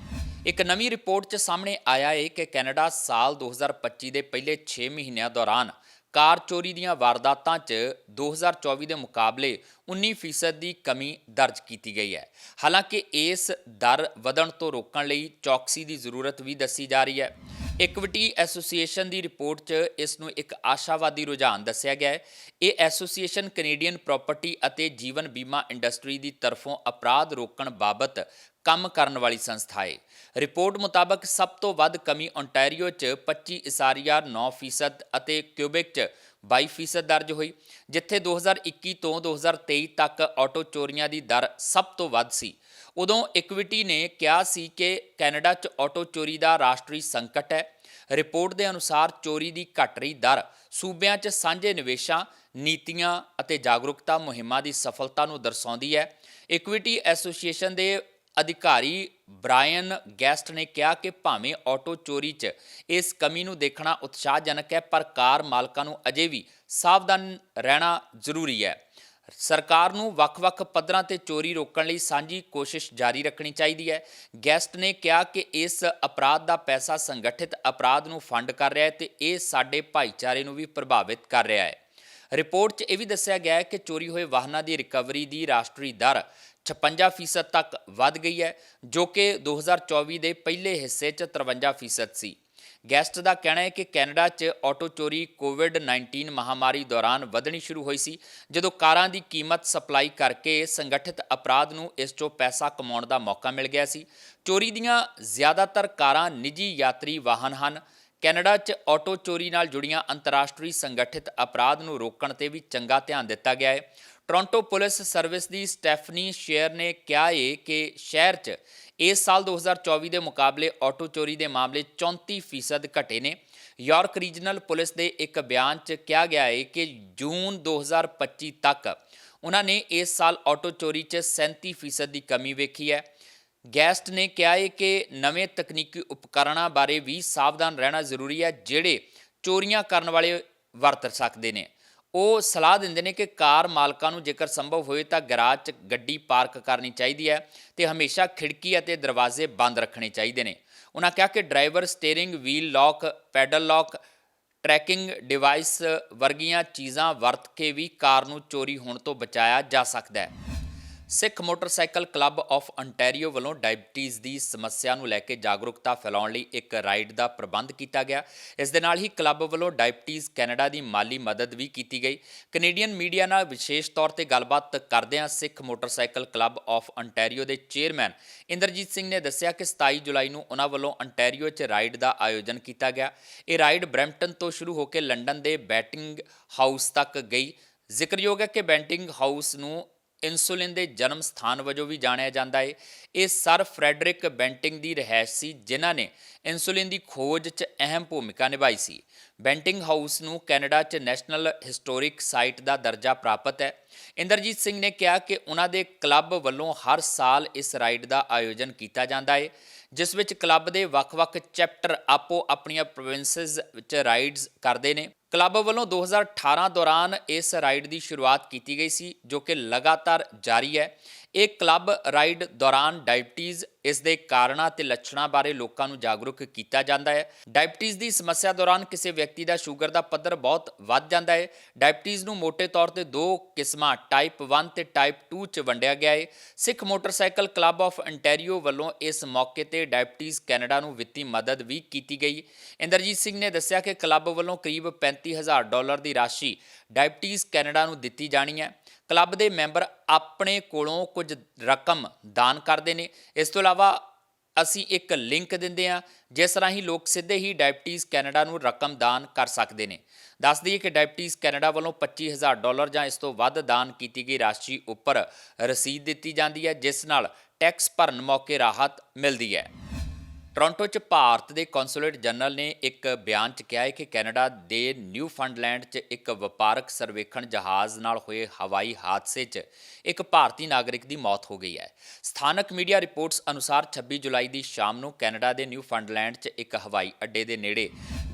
ਇੱਕ ਨਵੀਂ ਰਿਪੋਰਟ 'ਚ ਸਾਹਮਣੇ ਆਇਆ ਹੈ ਕਿ ਕੈਨੇਡਾ ਸਾਲ 2025 ਦੇ ਪਹਿਲੇ 6 ਮਹੀਨਿਆਂ ਦੌਰਾਨ ਕਾਰ ਚੋਰੀ ਦੀਆਂ ਵਾਰਦਾਤਾਂ 'ਚ 2024 ਦੇ ਮੁਕਾਬਲੇ 19% ਦੀ ਕਮੀ ਦਰਜ ਕੀਤੀ ਗਈ ਹੈ। ਹਾਲਾਂਕਿ ਇਸ ਦਰ ਵਧਣ ਤੋਂ ਰੋਕਣ ਲਈ ਚੌਕਸੀ ਦੀ ਜ਼ਰੂਰਤ ਵੀ ਦੱਸੀ ਜਾ ਰਹੀ ਹੈ। ਇਕਵਿਟੀ ਐਸੋਸੀਏਸ਼ਨ ਦੀ ਰਿਪੋਰਟ 'ਚ ਇਸ ਨੂੰ ਇੱਕ ਆਸ਼ਾਵਾਦੀ ਰੁਝਾਨ ਦੱਸਿਆ ਗਿਆ ਹੈ। ਇਹ ਐਸੋਸੀਏਸ਼ਨ ਕੈਨੇਡੀਅਨ ਪ੍ਰਾਪਰਟੀ ਅਤੇ ਜੀਵਨ ਬੀਮਾ ਇੰਡਸਟਰੀ ਦੀ ਤਰਫੋਂ ਅਪਰਾਧ ਰੋਕਣ ਬਾਬਤ ਕੰਮ ਕਰਨ ਵਾਲੀ ਸੰਸਥਾ ਹੈ। ਰਿਪੋਰਟ ਮੁਤਾਬਕ ਸਭ ਤੋਂ ਵੱਧ ਕਮੀ ਓਨਟਾਰੀਓ 'ਚ 25.9% ਅਤੇ ਕਿਊਬਿਕ 'ਚ 22% ਦਰਜ ਹੋਈ, ਜਿੱਥੇ 2021 ਤੋਂ 2023 ਤੱਕ ਆਟੋ ਚੋਰੀਆਂ ਦੀ ਦਰ ਸਭ ਤੋਂ ਵੱਧ ਸੀ। ਉਦੋਂ ਇਕਵਿਟੀ ਨੇ ਕਿਹਾ ਸੀ ਕਿ ਕੈਨੇਡਾ 'ਚ ਆਟੋ ਚੋਰੀ ਦਾ ਰਾਸ਼ਟਰੀ ਸੰਕਟ ਹੈ। ਰਿਪੋਰਟ ਦੇ ਅਨੁਸਾਰ ਚੋਰੀ ਦੀ ਘਟ ਰਹੀ ਦਰ ਸੂਬਿਆਂ 'ਚ ਸਾਂਝੇ ਨਿਵੇਸ਼ਾਂ, ਨੀਤੀਆਂ ਅਤੇ ਜਾਗਰੂਕਤਾ ਮੁਹਿੰਮਾਂ ਦੀ ਸਫਲਤਾ ਨੂੰ ਦਰਸਾਉਂਦੀ ਹੈ। ਇਕਵਿਟੀ ਐਸੋਸੀਏਸ਼ਨ ਦੇ ਅਧਿਕਾਰੀ ਬ੍ਰਾਇਨ ਗੈਸਟ ਨੇ ਕਿਹਾ ਕਿ ਭਾਵੇਂ ਆਟੋ ਚੋਰੀ 'ਚ ਇਸ ਕਮੀ ਨੂੰ ਦੇਖਣਾ ਉਤਸ਼ਾਹਜਨਕ ਹੈ, ਪਰ ਕਾਰ ਮਾਲਕਾਂ ਨੂੰ ਅਜੇ ਵੀ ਸਾਵਧਾਨ ਰਹਿਣਾ ਜ਼ਰੂਰੀ ਹੈ। ਸਰਕਾਰ ਨੂੰ ਵੱਖ-ਵੱਖ ਪੱਧਰਾਂ ਤੇ ਚੋਰੀ ਰੋਕਣ ਲਈ ਸਾਂਝੀ ਕੋਸ਼ਿਸ਼ ਜਾਰੀ ਰੱਖਣੀ ਚਾਹੀਦੀ ਹੈ। ਗੈਸਟ ਨੇ ਕਿਹਾ ਕਿ ਇਸ ਅਪਰਾਧ ਦਾ ਪੈਸਾ ਸੰਗਠਿਤ ਅਪਰਾਧ ਨੂੰ ਫੰਡ ਕਰ ਰਿਹਾ ਹੈ ਤੇ ਇਹ ਸਾਡੇ ਭਾਈਚਾਰੇ ਨੂੰ ਵੀ ਪ੍ਰਭਾਵਿਤ ਕਰ ਰਿਹਾ ਹੈ। ਰਿਪੋਰਟ 'ਚ ਇਹ ਵੀ ਦੱਸਿਆ ਗਿਆ ਹੈ ਕਿ ਚੋਰੀ ਹੋਏ ਵਾਹਨਾਂ ਦੀ ਰਿਕਵਰੀ ਦੀ ਰਾਸ਼ਟਰੀ ਦਰ 56% ਤੱਕ ਵੱਧ ਗਈ ਹੈ, ਜੋ ਕਿ 2024 ਦੇ ਪਹਿਲੇ ਹਿੱਸੇ 'ਚ 53% ਸੀ। ਗੈਸਟ ਦਾ ਕਹਿਣਾ ਹੈ ਕਿ ਕੈਨੇਡਾ 'ਚ ਆਟੋ ਚੋਰੀ ਕੋਵਿਡ-19 ਮਹਾਮਾਰੀ ਦੌਰਾਨ ਵਧਣੀ ਸ਼ੁਰੂ ਹੋਈ ਸੀ, ਜਦੋਂ ਕਾਰਾਂ ਦੀ ਕੀਮਤ ਸਪਲਾਈ ਕਰਕੇ ਸੰਗਠਿਤ ਅਪਰਾਧ ਨੂੰ ਇਸ 'ਚੋਂ ਪੈਸਾ ਕਮਾਉਣ ਦਾ ਮੌਕਾ ਮਿਲ ਗਿਆ ਸੀ। ਚੋਰੀ ਦੀਆਂ ਜ਼ਿਆਦਾਤਰ ਕਾਰਾਂ ਨਿੱਜੀ ਯਾਤਰੀ ਵਾਹਨ ਹਨ। ਕੈਨੇਡਾ 'ਚ ਆਟੋ ਚੋਰੀ ਨਾਲ ਜੁੜੀਆਂ ਅੰਤਰਰਾਸ਼ਟਰੀ ਸੰਗਠਿਤ ਅਪਰਾਧ ਨੂੰ ਰੋਕਣ ਤੇ ਵੀ ਚੰਗਾ ਧਿਆਨ ਦਿੱਤਾ ਗਿਆ ਹੈ। ਟੋਰਾਂਟੋ ਪੁਲਿਸ ਸਰਵਿਸ ਦੀ ਸਟੈਫਨੀ ਸ਼ੇਅਰ ਨੇ ਕਿਹਾ ਏ ਕਿ ਸ਼ਹਿਰ 'ਚ ਇਸ ਸਾਲ 2024 ਦੇ ਮੁਕਾਬਲੇ ਆਟੋ ਚੋਰੀ ਦੇ ਮਾਮਲੇ 34% ਘਟੇ ਨੇ। ਯਾਰਕ ਰੀਜਨਲ ਪੁਲਿਸ ਦੇ ਇੱਕ ਬਿਆਨ 'ਚ ਕਿਹਾ ਗਿਆ ਏ ਕਿ ਜੂਨ 2025 ਤੱਕ ਉਹਨਾਂ ਨੇ ਇਸ ਸਾਲ ਆਟੋ ਚੋਰੀ 'ਚ 37% ਦੀ ਕਮੀ ਵੇਖੀ ਹੈ। ਗੈਸਟ ਨੇ ਕਿਹਾ ਏ ਕਿ ਨਵੇਂ ਤਕਨੀਕੀ ਉਪਕਰਣਾਂ ਬਾਰੇ ਵੀ ਸਾਵਧਾਨ ਰਹਿਣਾ ਜ਼ਰੂਰੀ ਹੈ, ਜਿਹੜੇ ਚੋਰੀਆਂ ਕਰਨ ਵਾਲੇ ਵਰਤ ਸਕਦੇ ਨੇ। ਉਹ ਸਲਾਹ ਦਿੰਦੇ ਨੇ ਕਿ ਕਾਰ ਮਾਲਕਾਂ ਨੂੰ ਜੇਕਰ ਸੰਭਵ ਹੋਏ ਤਾਂ ਗਰਾਜ 'ਚ ਗੱਡੀ ਪਾਰਕ ਕਰਨੀ ਚਾਹੀਦੀ ਹੈ ਤੇ ਹਮੇਸ਼ਾ ਖਿੜਕੀ ਅਤੇ ਦਰਵਾਜ਼ੇ ਬੰਦ ਰੱਖਣੇ ਚਾਹੀਦੇ ਨੇ। ਉਹਨਾਂ ਕਿਹਾ ਕਿ driver steering wheel lock, pedal lock, tracking device ਵਰਗੀਆਂ ਚੀਜ਼ਾਂ ਵਰਤ ਕੇ ਵੀ ਕਾਰ ਨੂੰ ਚੋਰੀ ਹੋਣ ਤੋਂ ਬਚਾਇਆ ਜਾ ਸਕਦਾ ਹੈ। Sikh Motorcycle Club of Ontario ਵੱਲੋਂ ਡਾਇਬਟੀਜ਼ ਦੀ ਸਮੱਸਿਆ ਨੂੰ ਲੈ ਕੇ ਜਾਗਰੂਕਤਾ ਫੈਲਾਉਣ ਲਈ ਇੱਕ ਰਾਈਡ ਦਾ ਪ੍ਰਬੰਧ ਕੀਤਾ ਗਿਆ। ਇਸ ਦੇ ਨਾਲ ਹੀ ਕਲੱਬ ਵੱਲੋਂ ਡਾਇਬਟੀਜ਼ ਕੈਨੇਡਾ ਦੀ ਮਾਲੀ ਮਦਦ ਵੀ ਕੀਤੀ ਗਈ। ਕੈਨੇਡੀਅਨ ਮੀਡੀਆ ਨਾਲ ਵਿਸ਼ੇਸ਼ ਤੌਰ ਤੇ ਗੱਲਬਾਤ ਕਰਦਿਆਂ Sikh Motorcycle Club of Ontario ਦੇ ਚੇਅਰਮੈਨ ਇੰਦਰਜੀਤ ਸਿੰਘ ਨੇ ਦੱਸਿਆ ਕਿ 27 ਜੁਲਾਈ ਨੂੰ ਉਹਨਾਂ ਵੱਲੋਂ ਅੰਟੈਰੀਓ 'ਚ ਰਾਈਡ ਦਾ ਆਯੋਜਨ ਕੀਤਾ ਗਿਆ। ਇਹ ਰਾਈਡ ਬਰੈਂਪਟਨ ਤੋਂ ਸ਼ੁਰੂ ਹੋ ਕੇ ਲੰਡਨ ਦੇ ਬੈਟਿੰਗ ਹਾਊਸ ਤੱਕ ਗਈ। ਜ਼ਿਕਰਯੋਗ ਹੈ ਕਿ ਬੈਟਿੰਗ ਹਾਊਸ ਨੂੰ ਇਨਸੂਲਿਨ ਦੇ ਜਨਮ ਸਥਾਨ ਵਜੋਂ ਵੀ ਜਾਣਿਆ ਜਾਂਦਾ ਹੈ ਇਹ ਸਰ ਫਰੈਡਰਿਕ ਬੈਂਟਿੰਗ ਦੀ ਰਿਹਾਇਸ਼ ਸੀ, ਜਿਨ੍ਹਾਂ ਨੇ ਇਨਸੂਲਿਨ ਦੀ ਖੋਜ 'ਚ ਅਹਿਮ ਭੂਮਿਕਾ ਨਿਭਾਈ ਸੀ। ਬੈਂਟਿੰਗ ਹਾਊਸ ਨੂੰ ਕੈਨੇਡਾ 'ਚ ਨੈਸ਼ਨਲ ਹਿਸਟੋਰਿਕ ਸਾਈਟ ਦਾ ਦਰਜਾ ਪ੍ਰਾਪਤ ਹੈ। ਇੰਦਰਜੀਤ ਸਿੰਘ ਨੇ ਕਿਹਾ ਕਿ ਉਹਨਾਂ ਦੇ ਕਲੱਬ ਵੱਲੋਂ ਹਰ ਸਾਲ ਇਸ ਰਾਈਡ ਦਾ ਆਯੋਜਨ ਕੀਤਾ ਜਾਂਦਾ ਹੈ ਜਿਸ ਵਿੱਚ ਕਲੱਬ ਦੇ ਵੱਖ-ਵੱਖ ਚੈਪਟਰ ਆਪੋ ਆਪਣੀਆਂ ਪ੍ਰੋਵਿੰਸਸ ਵਿੱਚ ਰਾਈਡਸ ਕਰਦੇ ਨੇ। ਕਲੱਬ ਵੱਲੋਂ 2018 ਦੌਰਾਨ ਇਸ ਰਾਈਡ ਦੀ ਸ਼ੁਰੂਆਤ ਕੀਤੀ ਗਈ ਸੀ, ਜੋ ਕਿ ਲਗਾਤਾਰ ਜਾਰੀ ਹੈ। ਇਹ ਕਲੱਬ ਰਾਈਡ ਦੌਰਾਨ ਡਾਇਬਟੀਜ਼ ਇਸ ਦੇ ਕਾਰਨਾਂ ਤੇ ਲੱਛਣਾਂ ਬਾਰੇ ਲੋਕਾਂ ਨੂੰ ਜਾਗਰੂਕ ਕੀਤਾ ਜਾਂਦਾ ਹੈ। ਡਾਇਬਟੀਜ਼ ਦੀ ਸਮੱਸਿਆ ਦੌਰਾਨ ਕਿਸੇ ਵਿਅਕਤੀ ਦਾ ਸ਼ੂਗਰ ਦਾ ਪੱਧਰ ਬਹੁਤ ਵੱਧ ਜਾਂਦਾ ਹੈ। ਡਾਇਬਟੀਜ਼ ਨੂੰ ਮੋٹے ਤੌਰ ਤੇ ਦੋ ਕਿਸਮਾਂ, ਟਾਈਪ 1 ਤੇ ਟਾਈਪ 2 ਚ ਵੰਡਿਆ ਗਿਆ ਹੈ। Sikh motorcycle club of Ontario ਵੱਲੋਂ ਇਸ ਮੌਕੇ ਤੇ ਡਾਇਬਟੀਜ਼ ਕੈਨੇਡਾ ਨੂੰ ਵਿੱਤੀ ਮਦਦ ਵੀ ਕੀਤੀ ਗਈ। ਇੰਦਰਜੀਤ ਸਿੰਘ ਨੇ ਦੱਸਿਆ ਕਿ ਕਲੱਬ ਵੱਲੋਂ ਕਰੀਬ 35000 ਡਾਲਰ ਦੀ ਰਾਸ਼ੀ ਡਾਇਬਟੀਜ਼ ਕੈਨੇਡਾ ਨੂੰ ਦਿੱਤੀ ਜਾਣੀ ਹੈ। ਕਲੱਬ ਦੇ ਮੈਂਬਰ ਆਪਣੇ ਕੋਲੋਂ ਕੁਝ ਰਕਮ ਦਾਨ ਕਰਦੇ ਨੇ। ਇਸ ਤੋਂ ਇਲਾਵਾ ਅਸੀਂ ਇੱਕ ਲਿੰਕ ਦਿੰਦੇ ਹਾਂ, ਜਿਸ ਰਾਹੀਂ ਲੋਕ ਸਿੱਧੇ ਹੀ ਡਾਇਬਟੀਜ਼ ਕੈਨੇਡਾ ਨੂੰ ਰਕਮ ਦਾਨ ਕਰ ਸਕਦੇ ਨੇ। ਦੱਸ ਦਈਏ ਕਿ ਡਾਇਬਟੀਜ਼ ਕੈਨੇਡਾ ਵੱਲੋਂ 25000 ਡਾਲਰ ਜਾਂ ਇਸ ਤੋਂ ਵੱਧ ਦਾਨ ਕੀਤੀ ਗਈ ਰਾਸ਼ੀ ਉੱਪਰ ਰਸੀਦ ਦਿੱਤੀ ਜਾਂਦੀ ਹੈ, ਜਿਸ ਨਾਲ ਟੈਕਸ ਭਰਨ ਮੌਕੇ ਰਾਹਤ ਮਿਲਦੀ ਹੈ। ਟੋਰਾਂਟੋ 'ਚ ਭਾਰਤ ਦੇ ਕੌਂਸੂਲੇਟ ਜਨਰਲ ਨੇ ਇੱਕ ਬਿਆਨ 'ਚ ਕਿਹਾ ਹੈ ਕਿ ਕੈਨੇਡਾ ਦੇ ਨਿਊਫੰਡਲੈਂਡ 'ਚ ਇੱਕ ਵਪਾਰਕ ਸਰਵੇਖਣ ਜਹਾਜ਼ ਨਾਲ ਹੋਏ ਹਵਾਈ ਹਾਦਸੇ 'ਚ ਇੱਕ ਭਾਰਤੀ ਨਾਗਰਿਕ ਦੀ ਮੌਤ ਹੋ ਗਈ ਹੈ। ਸਥਾਨਕ ਮੀਡੀਆ ਰਿਪੋਰਟਸ ਅਨੁਸਾਰ 26 ਜੁਲਾਈ ਦੀ ਸ਼ਾਮ ਨੂੰ ਕੈਨੇਡਾ ਦੇ ਨਿਊਫੰਡਲੈਂਡ 'ਚ ਇੱਕ ਹਵਾਈ ਅੱਡੇ ਦੇ ਨੇੜੇ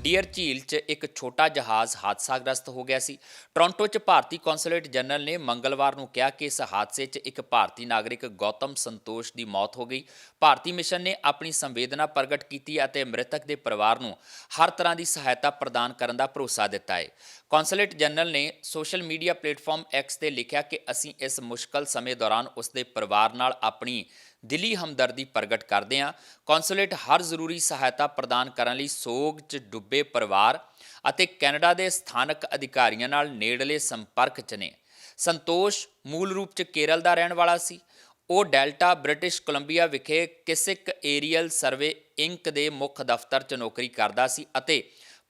ਡੀਅਰ ਝੀਲ 'ਚ ਇੱਕ ਛੋਟਾ ਜਹਾਜ਼ ਹਾਦਸਾਗ੍ਰਸਤ ਹੋ ਗਿਆ ਸੀ। ਟੋਰਾਂਟੋ 'ਚ ਭਾਰਤੀ ਕੌਂਸੂਲੇਟ ਜਨਰਲ ਨੇ ਮੰਗਲਵਾਰ ਨੂੰ ਕਿਹਾ ਕਿ ਇਸ ਹਾਦਸੇ 'ਚ ਇੱਕ ਭਾਰਤੀ ਨਾਗਰਿਕ ਗੌਤਮ ਸੰਤੋਸ਼ ਦੀ ਮੌਤ ਹੋ ਗਈ। ਭਾਰਤੀ ਮਿਸ਼ਨ ਨੇ ਆਪਣੀ ਸੰਵੇਦਨਾ ਪ੍ਰਗਟ ਕੀਤੀ ਅਤੇ ਮ੍ਰਿਤਕ ਦੇ ਪਰਿਵਾਰ ਨੂੰ ਹਰ ਤਰ੍ਹਾਂ ਦੀ ਸਹਾਇਤਾ ਪ੍ਰਦਾਨ ਕਰਨ ਦਾ ਭਰੋਸਾ ਦਿੱਤਾ ਹੈ। ਕੌਂਸੂਲੇਟ ਜਨਰਲ ਨੇ ਸੋਸ਼ਲ ਮੀਡੀਆ ਪਲੇਟਫਾਰਮ ਐਕਸ ਤੇ ਲਿਖਿਆ ਕਿ ਅਸੀਂ ਇਸ ਮੁਸ਼ਕਲ ਸਮੇਂ ਦੌਰਾਨ ਉਸ ਦੇ ਪਰਿਵਾਰ ਨਾਲ ਆਪਣੀ ਦਿਲੀ ਹਮਦਰਦੀ ਪ੍ਰਗਟ ਕਰਦੇ ਹਾਂ। ਕੌਂਸੂਲੇਟ ਹਰ ਜ਼ਰੂਰੀ ਸਹਾਇਤਾ ਪ੍ਰਦਾਨ ਕਰਨ ਲਈ ਸੋਗ 'ਚ ਡੁੱਬੇ ਪਰਿਵਾਰ ਅਤੇ ਕੈਨੇਡਾ ਦੇ ਸਥਾਨਕ ਅਧਿਕਾਰੀਆਂ ਨਾਲ ਨੇੜਲੇ ਸੰਪਰਕ 'ਚ ਨੇ। ਸੰਤੋਸ਼ ਮੂਲ ਰੂਪ 'ਚ ਕੇਰਲ ਦਾ ਰਹਿਣ ਵਾਲਾ ਸੀ। ਉਹ ਡੈਲਟਾ ਬ੍ਰਿਟਿਸ਼ ਕੋਲੰਬੀਆ ਵਿਖੇ ਕਿਸਿਕ ਏਰੀਅਲ ਸਰਵੇ ਇੰਕ ਦੇ ਮੁੱਖ ਦਫ਼ਤਰ 'ਚ ਨੌਕਰੀ ਕਰਦਾ ਸੀ ਅਤੇ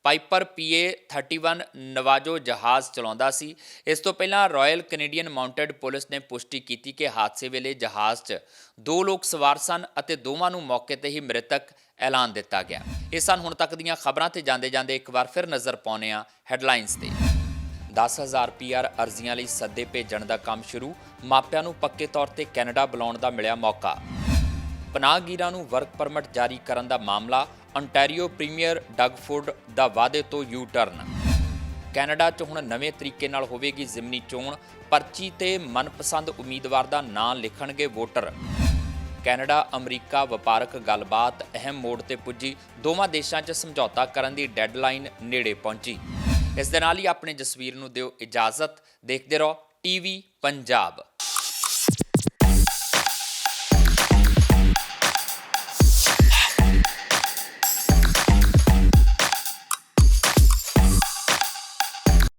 ਪਾਈਪਰ ਪੀਏ 31 ਨਵਾਜੋ ਜਹਾਜ਼ ਚਲਾਉਂਦਾ ਸੀ। ਇਸ ਤੋਂ ਪਹਿਲਾਂ ਰਾਇਲ ਕੈਨੇਡੀਅਨ ਮਾਊਂਟਡ ਪੁਲਿਸ ਨੇ ਪੁਸ਼ਟੀ ਕੀਤੀ ਕਿ ਹਾਦਸੇ ਵੇਲੇ ਜਹਾਜ਼ 'ਚ ਦੋ ਲੋਕ ਸਵਾਰ ਸਨ ਅਤੇ ਦੋਵਾਂ ਨੂੰ ਮੌਕੇ ਤੇ ਹੀ ਮ੍ਰਿਤਕ ਐਲਾਨ ਦਿੱਤਾ ਗਿਆ। ਇਹ ਸਨ ਹੁਣ ਤੱਕ ਦੀਆਂ ਖਬਰਾਂ ਤੇ ਜਾਂਦੇ ਜਾਂਦੇ ਇੱਕ ਵਾਰ ਫਿਰ ਨਜ਼ਰ ਪਾਉਂਦੇ ਹਾਂ ਹੈਡਲਾਈਨਸ ਤੇ। 10000 ਪੀਆਰ ਅਰਜ਼ੀਆਂ ਲਈ ਸੱਦੇ ਭੇਜਣ ਦਾ ਕੰਮ ਸ਼ੁਰੂ, ਮਾਪਿਆਂ ਨੂੰ ਪੱਕੇ ਤੌਰ ਤੇ ਕੈਨੇਡਾ ਬੁਲਾਉਣ ਦਾ ਮਿਲਿਆ ਮੌਕਾ। ਪਨਾਹਗੀਰਾਂ ਨੂੰ ਵਰਕ ਪਰਮਿਟ ਜਾਰੀ ਕਰਨ ਦਾ ਮਾਮਲਾ ontario ਪ੍ਰੀਮੀਅਰ ਡਗਫੋਰਡ ਦਾ ਵਾਅਦੇ ਤੋਂ ਯੂ ਟਰਨ ਕੈਨੇਡਾ 'ਚ ਹੁਣ ਨਵੇਂ ਤਰੀਕੇ ਨਾਲ ਹੋਵੇਗੀ ਜ਼ਿਮਨੀ ਚੋਣ, ਪਰਚੀ ਤੇ ਮਨਪਸੰਦ ਉਮੀਦਵਾਰ ਦਾ ਨਾਂ ਲਿਖਣਗੇ ਵੋਟਰ। ਕੈਨੇਡਾ, ਅਮਰੀਕਾ ਵਪਾਰਕ ਗੱਲਬਾਤ ਅਹਿਮ ਮੋੜ ਤੇ ਪੁੱਜੀ, ਦੋਵਾਂ ਦੇਸ਼ਾਂ 'ਚ ਸਮਝੌਤਾ ਕਰਨ ਦੀ ਡੈਡਲਾਈਨ ਨੇੜੇ ਪਹੁੰਚੀ। ਇਸ ਦੇ ਨਾਲ ਹੀ ਆਪਣੇ ਜਸਵੀਰ ਨੂੰ ਦਿਓ ਇਜਾਜ਼ਤ। ਦੇਖਦੇ ਰਹੋ, ਟੀਵੀ ਪੰਜਾਬ।